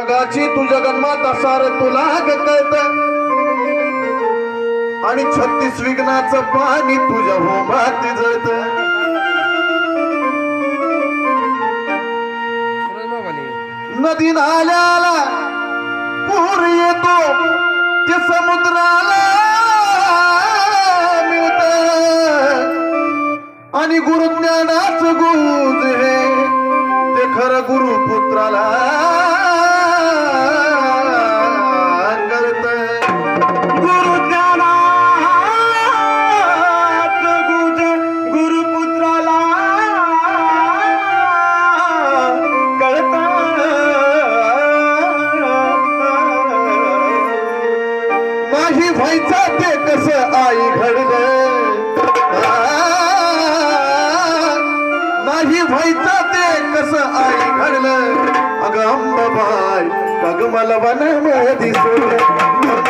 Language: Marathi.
जगाची तू जगन्माता सार तुला ग कळत. आणि छत्तीस विघ्नाचं पाणी तुझ्या होमात जळत. नदी नाल्याला पूर येतो ते समुद्राला मिळत. आणि गुरुज्ञानाच गुरु व्हायचं ते कस आई घडलं नाही व्हायचा ते कस आई घडलं? अगं अंबाबाई पग मला वन दिसू